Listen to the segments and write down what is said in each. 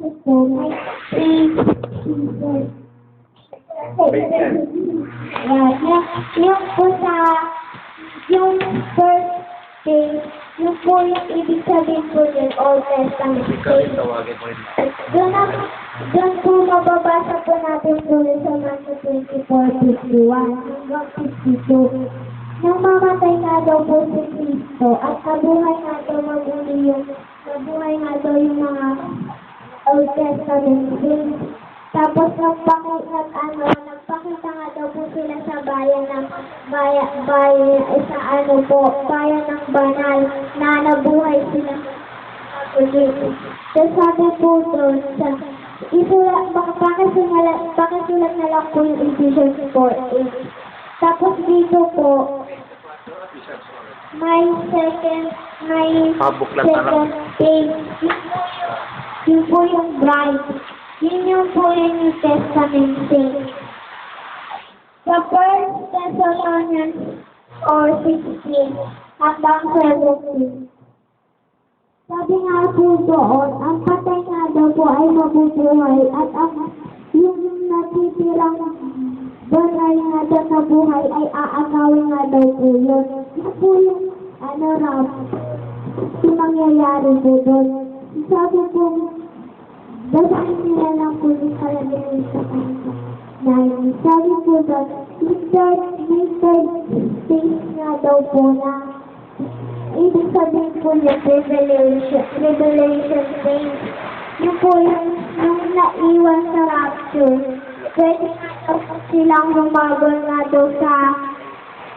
three seasons. Yeah, yung, yung po sa, yung first day, yung po yung ibig sabihin po yung Old Testament. Ikaw rin. Doon na, doon po mababasa po natin po sa Matthew 24, 51 hanggang 52. Nang mamatay nga daw po si Kristo at nabuhay nga daw maguli yung, nabuhay nga daw yung mga Old Testament saints. Tapos nagpakita, ano, nagpakita nga daw po sila sa bayan ng bayan, bayan, sa ano po, bayan ng banal na nabuhay sila So sabi po doon sa isulat, baka pakisulat, pakisulat na lang po yung Ephesians 4.8. Tapos dito po, may second, may Pabuklat second page. Yun po yung, bride. Yun yung po yung New Testament saint. Sa First Thessalonians or 16 hanggang 17. Sabi nga po doon, ang patay nga daw po ay mabubuhay at ang yung natitirang banay nga daw na buhay ay aagawin nga daw po yun. Yan po yung ano raw, yung mangyayari po doon. Sabi po, basahin nila lang po yung kalagayan sa kanila. Dahil sabi po third, yung third stage nga daw po na Ibig sabihin po yung revelation, revelation thing. Yung po yung, yung naiwan sa rapture. Pwede nga daw silang humabol nga daw sa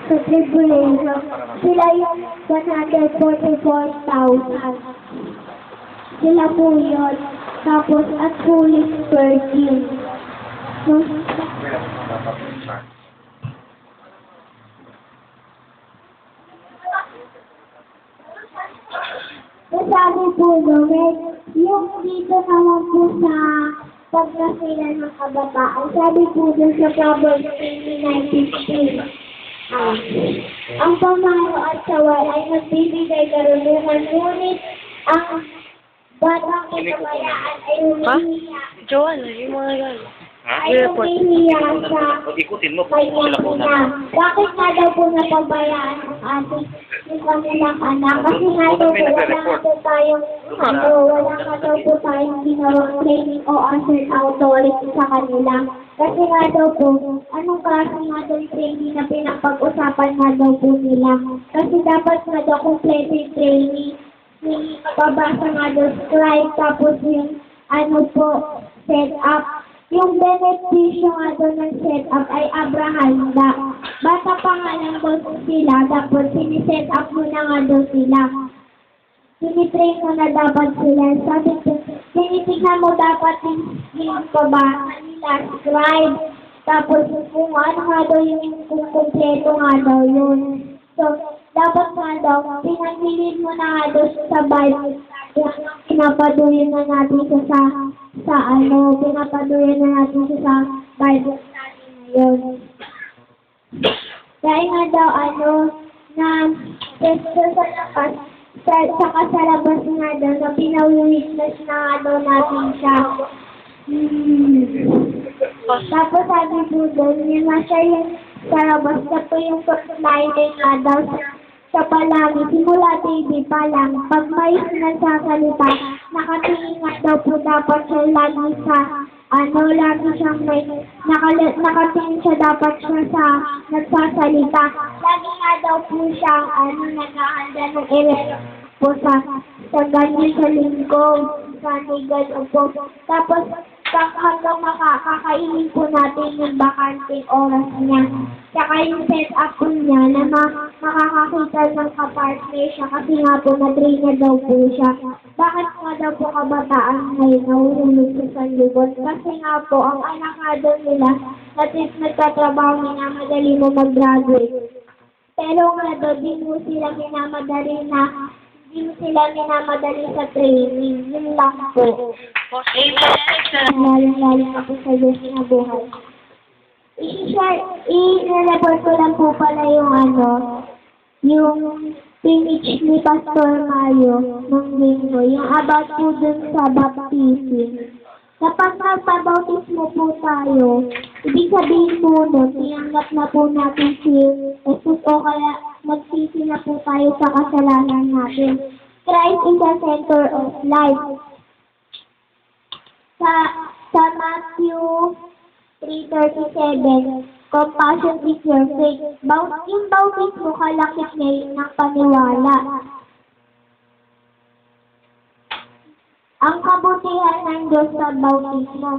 sa tribulation. Sila yung 144,000. Sila po yun. Tapos at foolish virgin. So, Sabi po doon, yung dito naman po sa pagkasilan ng kabataan, sabi po doon sa Proverbs 29.15, ah, ang pamalo at saway ay nagbibigay karunungan, ngunit ang humihiya, Joanna, yung mga gano'n. Ha? ay ikutin mo, kung sila po ina. Bakit nga daw po napabayaan ang ating yung kanilang anak? Kasi nga daw po wala nga daw tayong ano, wala nga daw po tayong ginawang training o asset authority sa kanila. Kasi nga daw po, anong klase nga daw training na pinapag-usapan nga daw po nila? Kasi dapat nga daw kompleto yung training. Babasa nga daw scribe, tapos yung ano po, set up yung benepisyo nga doon ng setup ay Abraham da. Bata pa nga lang daw sila, dapat siniset up mo na nga daw sila. Sinitrain mo na dapat sila. Sabi ko, tinitignan mo dapat yung, yung pabasa nila, scribe. Tapos kung ano nga daw yung kung kumpleto nga daw yun. So, dapat nga daw, pinagilid mo na nga daw sa Bible. Pinapaduyan na natin siya sa, sa ano, pinapaduyan na natin siya sa Bible study ngayon. Dahil nga daw, ano, na, sa, sa labas, sa, saka sa labas nga daw, na pinawitness na nga daw natin siya. Hmm. Tapos sabi po doon, yun siya yung labas na po yung first line nga daw sa, sa palagi. Simula baby pa lang, pag may nagsasalita, nakatingin nga daw po dapat siya lagi sa ano, lagi siyang may, nakatingin siya dapat siya sa nagsasalita. Lagi nga daw po siya, ano, naghahanda ng elect po sa, sa ganyan sa linggo, sa nigan po. Tapos, pag hanggang makakakainin po natin yung bakanting oras niya. Tsaka yung set up po niya na ma makakakita ng kapartner siya kasi nga po na-train na daw po siya. Bakit nga daw po kabataan ngayon nahuhulog sa sanlubot? Kasi nga po, ang anak nga daw nila na nagtatrabaho niya madali mo mag-graduate. Pero nga daw, di mo sila minamadali na di mo sila minamadali sa training. Yun lang po. Lalang-lalang na po sa Diyos na buhay. I-report ko lang po pala yung ano, yung page ni Pastor Mario ng linggo, yung about po dun sa baptism. Kapag nagpabautismo po tayo, ibig sabihin po nun, tinanggap na po natin si Jesus o kaya magsisi na po tayo sa kasalanan natin. Christ is the center of life. Sa, sa Matthew 3.37, compassion is your faith. Baut, yung bautismo kalakit ngayon ng paniwala. Ang kabutihan ng Diyos sa bautismo.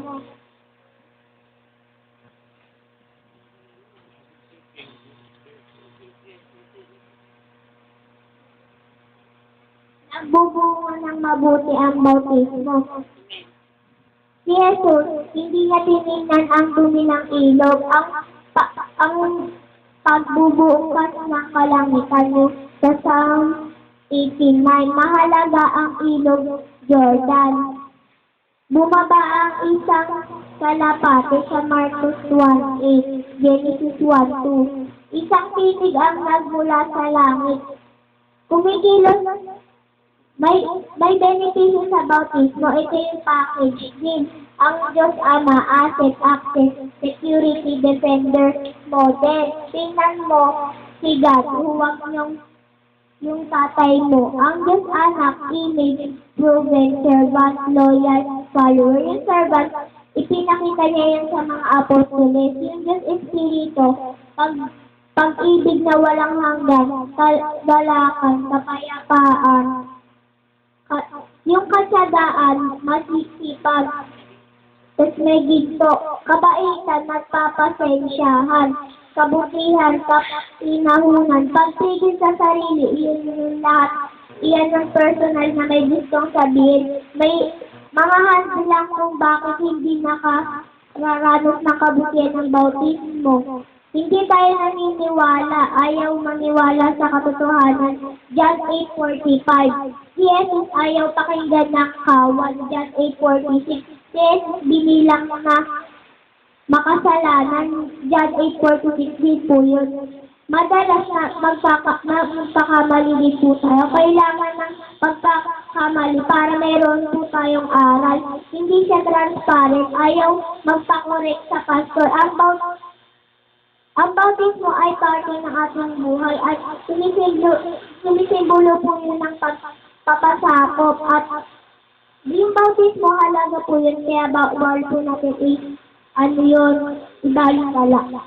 Nagbubungo ng mabuti ang bautismo. Si Jesus, hindi niya tinignan ang dumi ng ilog, ang, pa, ang pagbubukas ng kalangitan niyo sa Psalm 89. Mahalaga ang ilog Jordan. Bumaba ang isang kalapate sa Marcos 1.8, Genesis 1.2. Isang tinig ang nagmula sa langit. Kumikilos may may benepisyo sa bautismo. Ito yung package din. Ang Diyos Ama, Asset, Access, Security, Defender, Model. Tingnan mo si God. Huwag niyong yung tatay mo. Ang Diyos Anak, Image, Proven, Servant, Loyal, Follower. Yung servant, ipinakita niya yan sa mga apostoles. Yung Diyos Espiritu, pag pag-ibig na walang hanggan, kagalakan, kapayapaan, Ka- yung katsadaan, masisipag, tapos may ginto, kabaitan, nagpapasensyahan, kabutihan, kapinahunan, pagtigil sa sarili, iyon yung lahat. Iyan ang personal na may gustong sabihin. May mga hands lang kung bakit hindi nakararanos ng kabutihan ng bautismo. Hindi tayo naniniwala, ayaw maniwala sa katotohanan. John 8.45 Si Jesus ayaw pakinggan ng kawan. John 8.46 Si Jesus binilang na makasalanan. John 8.46 din po yun. Madalas na magpaka, na magpakamali po tayo. Kailangan ng pagpakamali para meron po tayong aral. Hindi siya transparent. Ayaw magpakorek sa pastor. Ang baut ang bautismo ay parte ng ating buhay at sumisimbolo, po yun ng pagpapasakop at yung bautismo halaga po yun kaya bawal po natin i ano yun, ibalala.